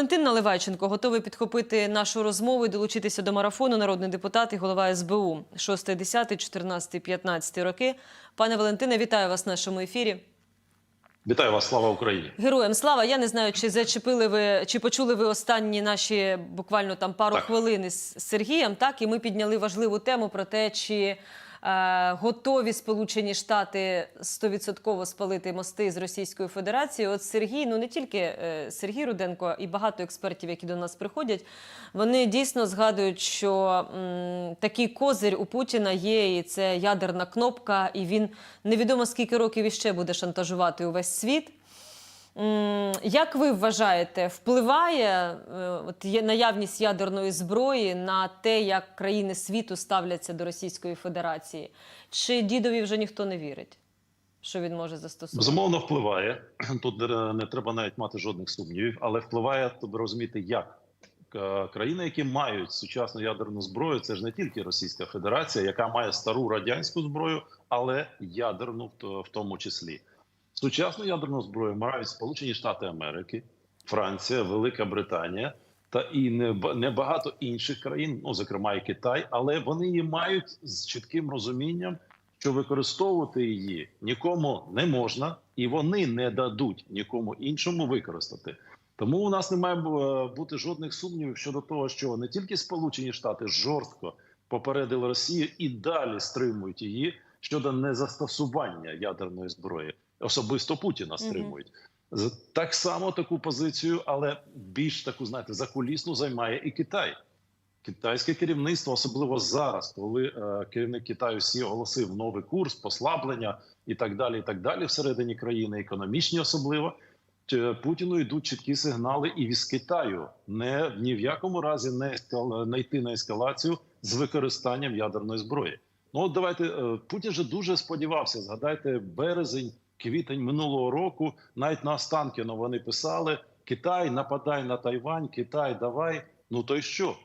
Валентин Наливайченко готовий підхопити нашу розмову і долучитися до марафону. Народний депутат і голова СБУ 6, 10, 14, 15 роки. Пане Валентине, вітаю вас в нашому ефірі. Вітаю вас, слава Україні! Героям слава. Я не знаю, чи зачепили ви, чи почули ви останні наші буквально там пару Так. хвилин із Сергієм. Так, і ми підняли важливу тему про те, чи готові Сполучені Штати 100% спалити мости з Російською Федерацією. От Сергій, ну не тільки е, Сергій Руденко, і багато експертів, які до нас приходять, вони дійсно згадують, що м, такий козир у Путіна є, і це ядерна кнопка, і він невідомо скільки років іще буде шантажувати увесь світ. Як ви вважаєте, впливає е, от є наявність ядерної зброї на те, як країни світу ставляться до Російської Федерації? Чи дідові вже ніхто не вірить, що він може застосувати? Безумовно, впливає. Тут е, не треба навіть мати жодних сумнівів, але впливає тобі розуміти, як країни, які мають сучасну ядерну зброю, це ж не тільки Російська Федерація, яка має стару радянську зброю, але ядерну в тому числі. Сучасну ядерну зброю мають Сполучені Штати Америки, Франція, Велика Британія та і неба- небагато інших країн, ну зокрема і Китай, але вони її мають з чітким розумінням, що використовувати її нікому не можна, і вони не дадуть нікому іншому використати. Тому у нас не має бути жодних сумнівів щодо того, що не тільки Сполучені Штати жорстко попередили Росію і далі стримують її щодо незастосування ядерної зброї. Особисто Путіна стримують. З- Так само таку позицію, але більш таку, знаєте, закулісну займає і Китай. Китайське керівництво, особливо зараз, коли е, керівник Китаю всі оголосив новий курс, послаблення і так далі, і так далі, всередині країни, економічні особливо. Путіну йдуть чіткі сигнали і від Китаю не ні в якому разі не, не йти на ескалацію з використанням ядерної зброї. Ну от давайте е, Путін же дуже сподівався. Згадайте березень, квітень минулого року. Навіть на Останкіно вони писали: Китай нападай на Тайвань, Китай, давай. Ну то й що?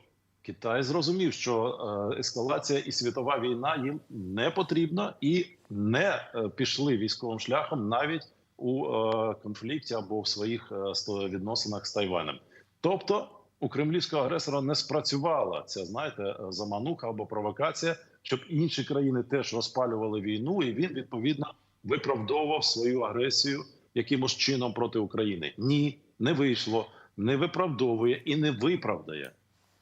Китай зрозумів, що е, ескалація і світова війна їм не потрібна, і не е, пішли військовим шляхом навіть у е, конфлікті або в своїх відносинах з Тайванем. Тобто у кремлівського агресора не спрацювала ця, знаєте, замануха або провокація, щоб інші країни теж розпалювали війну, і він відповідно виправдовував свою агресію якимось чином проти України. Ні, не вийшло, не виправдовує і не виправдає.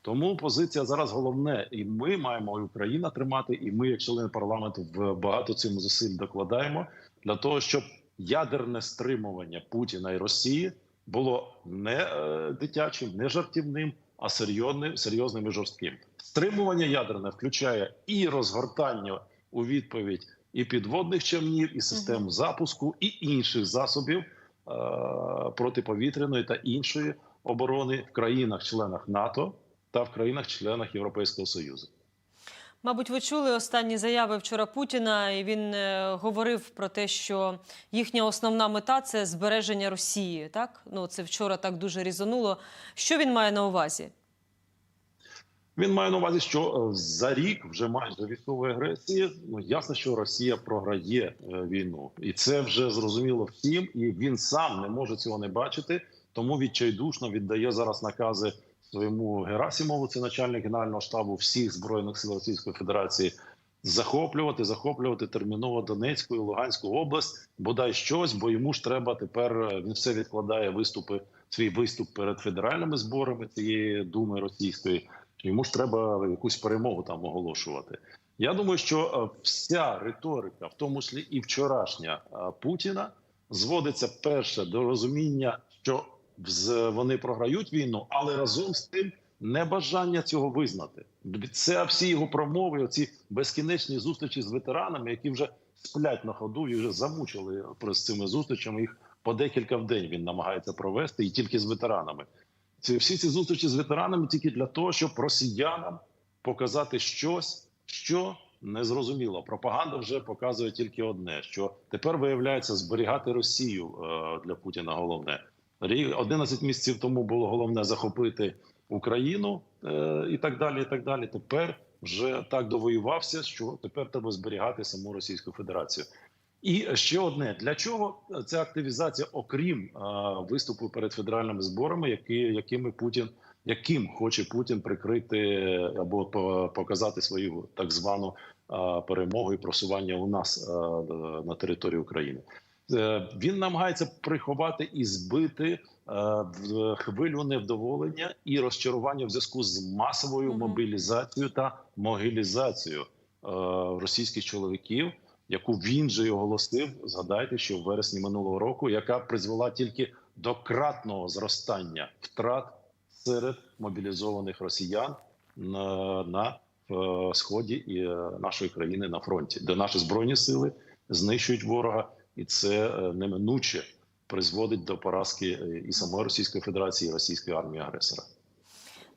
Тому позиція зараз головне, і ми маємо і Україна тримати, і ми, як члени парламенту, в багато цим зусиль докладаємо для того, щоб ядерне стримування Путіна і Росії було не е, дитячим, не жартівним, а серйозним, серйозним і жорстким. Стримування ядерне включає і розгортання у відповідь і підводних човнів, і систем запуску, і інших засобів е, протиповітряної та іншої оборони в країнах-членах НАТО та в країнах-членах Європейського Союзу. Мабуть, ви чули останні заяви вчора Путіна, і він е, говорив про те, що їхня основна мета це збереження Росії. Так ну це вчора так дуже різонуло. Що він має на увазі? Він має на увазі, що е, за рік вже майже військової агресії. Ну ясно, що Росія програє е, війну, і це вже зрозуміло всім. І він сам не може цього не бачити, тому відчайдушно віддає зараз накази своєму Герасимову, це начальник генерального штабу всіх збройних сил Російської Федерації. Захоплювати, захоплювати терміново Донецьку і Луганську область, бодай щось, бо йому ж треба тепер. е, Він все відкладає виступи, свій виступ перед федеральними зборами цієї думи російської. Йому ж треба якусь перемогу там оголошувати. Я думаю, що е, вся риторика, в тому числі і вчорашня е, Путіна, зводиться перше до розуміння, що вони програють війну, але разом з тим небажання цього визнати. Це всі його промови, оці безкінечні зустрічі з ветеранами, які вже сплять на ходу і вже замучили з цими зустрічами. Їх по декілька в день він намагається провести і тільки з ветеранами. Ці всі ці зустрічі з ветеранами тільки для того, щоб росіянам показати щось, що незрозуміло. Пропаганда вже показує тільки одне: що тепер виявляється зберігати Росію е, для Путіна. Головне Рі- 11 місяців тому було головне захопити Україну е, і так далі. І так далі. Тепер вже так довоювався, що тепер треба зберігати саму Російську Федерацію. І ще одне: для чого ця активізація, окрім е, виступу перед федеральними зборами, які, якими Путін, яким хоче Путін прикрити або показати свою так звану е, перемогу і просування у нас е, на території України? Е, Він намагається приховати і збити е, в хвилю невдоволення і розчарування в зв'язку з масовою мобілізацією та могилізацією е, російських чоловіків, яку він же оголосив. Згадайте, що в вересні минулого року, яка призвела тільки до кратного зростання втрат серед мобілізованих росіян на, на е, сході і е, нашої країни на фронті, де наші збройні сили знищують ворога, і це е, неминуче призводить до поразки і самої Російської Федерації, і російської армії агресора.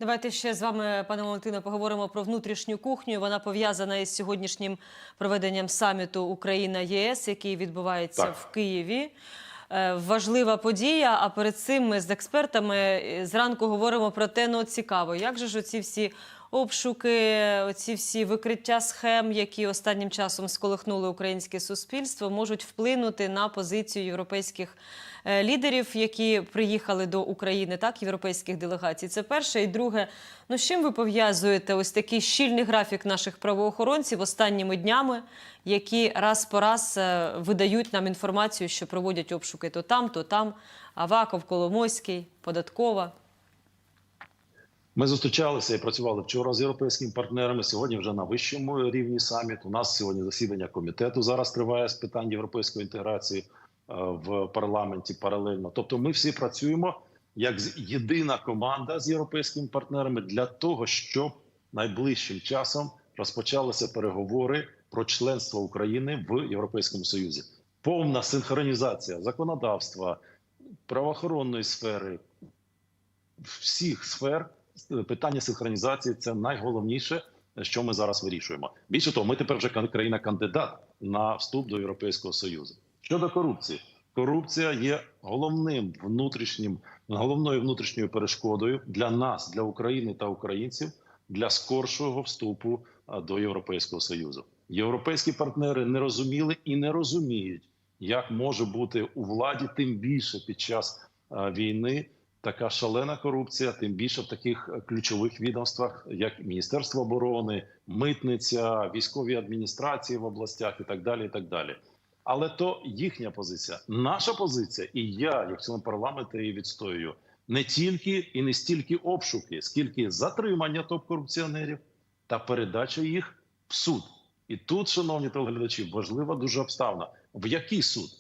Давайте ще з вами, пане Валентино, поговоримо про внутрішню кухню. Вона пов'язана із сьогоднішнім проведенням саміту Україна ЄС, який відбувається Так. в Києві. Е, Важлива подія. А перед цим ми з експертами е, зранку говоримо про те, ну цікаво, як же ж оці всі обшуки, оці всі викриття схем, які останнім часом сколихнули українське суспільство, можуть вплинути на позицію європейських е, лідерів, які приїхали до України, так, європейських делегацій. Це перше. І друге, ну з чим ви пов'язуєте ось такий щільний графік наших правоохоронців останніми днями, які раз по раз е, видають нам інформацію, що проводять обшуки то там, то там. Аваков, Коломойський, Податкова. Ми зустрічалися і працювали вчора з європейськими партнерами. Сьогодні вже на вищому рівні саміт. У нас сьогодні засідання комітету зараз триває з питань європейської інтеграції е, в парламенті паралельно. Тобто, ми всі працюємо як єдина команда з європейськими партнерами для того, щоб найближчим часом розпочалися переговори про членство України в Європейському Союзі. Повна синхронізація законодавства, правоохоронної сфери, всіх сфер питання синхронізації це найголовніше, що ми зараз вирішуємо. Більше того, ми тепер вже кан- країна-кандидат на вступ до Європейського союзу. Щодо корупції, корупція є головним внутрішнім, головною внутрішньою перешкодою для нас, для України та українців для скоршого вступу до Європейського союзу. Європейські партнери не розуміли і не розуміють, як може бути у владі тим більше під час війни така шалена корупція, тим більше в таких е, ключових відомствах, як Міністерство оборони, митниця, військові адміністрації в областях і так далі. І так далі. Але то їхня позиція. Наша позиція, і я, як член парламенту, її відстоюю не тільки і не стільки обшуки, скільки затримання топ-корупціонерів та передача їх в суд. І тут, шановні телеглядачі, важлива дуже обставина. В який суд?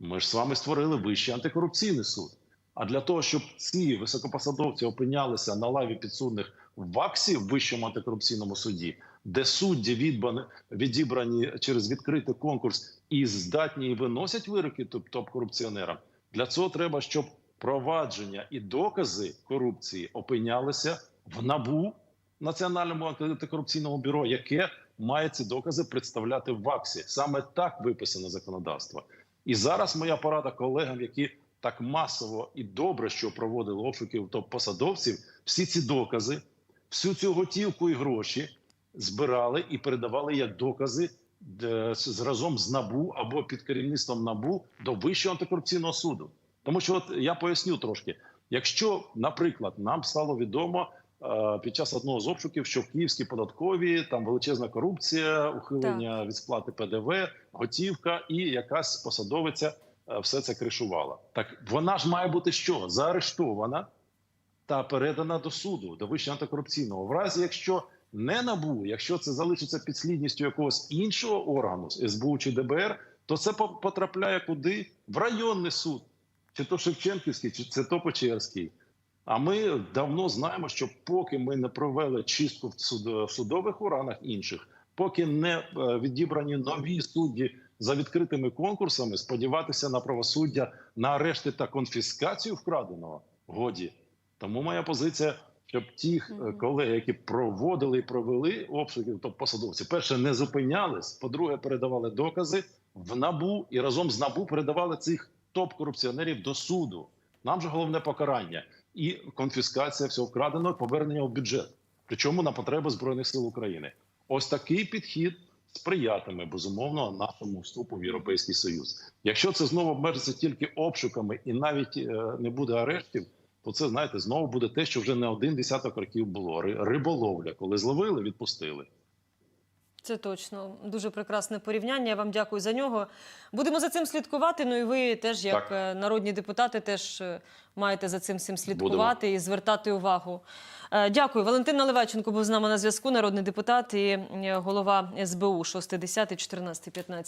Ми ж з вами створили вищий антикорупційний суд. А для того, щоб ці високопосадовці опинялися на лаві підсудних в ВАКСі в вищому антикорупційному суді, де судді відібрані через відкритий конкурс і здатні і виносять вироки топ- топ-корупціонерам, для цього треба, щоб провадження і докази корупції опинялися в набу Національному антикорупційному бюро, яке має ці докази представляти в ВАКСі. Саме так виписано законодавство. І зараз моя порада колегам, які так масово і добре, що проводили обшуків топ-посадовців, всі ці докази, всю цю готівку і гроші збирали і передавали як докази разом з набу або під керівництвом набу до вищого антикорупційного суду. Тому що, от я поясню трошки, якщо, наприклад, нам стало відомо е, під час одного з обшуків, що в Київській податковій там величезна корупція, ухилення від сплати ПДВ, готівка і якась посадовиця все це кришувала. Так вона ж має бути що? Заарештована та передана до суду, до вищого антикорупційного. В разі, якщо не набу, якщо це залишиться підслідністю якогось іншого органу, СБУ чи ДБР, то це потрапляє куди? В районний суд, чи то Шевченківський, чи це то Печерський. А ми давно знаємо, що поки ми не провели чистку в судових органах інших, поки не е, відібрані нові судді за відкритими конкурсами, сподіватися на правосуддя, на арешти та конфіскацію вкраденого годі. Тому моя позиція, щоб ті е, колеги, які проводили і провели обшуки, тобто посадовці, перше не зупинялись, по-друге, передавали докази в набу і разом з набу передавали цих топ-корупціонерів до суду. Нам же головне покарання і конфіскація всього вкраденого, повернення в бюджет, причому на потреби збройних сил України. Ось такий підхід сприятиме безумовно нашому вступу в Європейський Союз. Якщо це знову обмежиться тільки обшуками і навіть е, не буде арештів, то це знаєте знову буде те, що вже не один десяток років було. Риболовля, коли зловили, відпустили. Це точно дуже прекрасне порівняння. Я вам дякую за нього. Будемо за цим слідкувати. Ну і ви теж, як Так. е, народні депутати, теж е, маєте за цим всім слідкувати і звертати увагу. Е, Дякую. Валентин Леваченко був з нами на зв'язку. Народний депутат і голова СБУ 6, 10, 14, 15.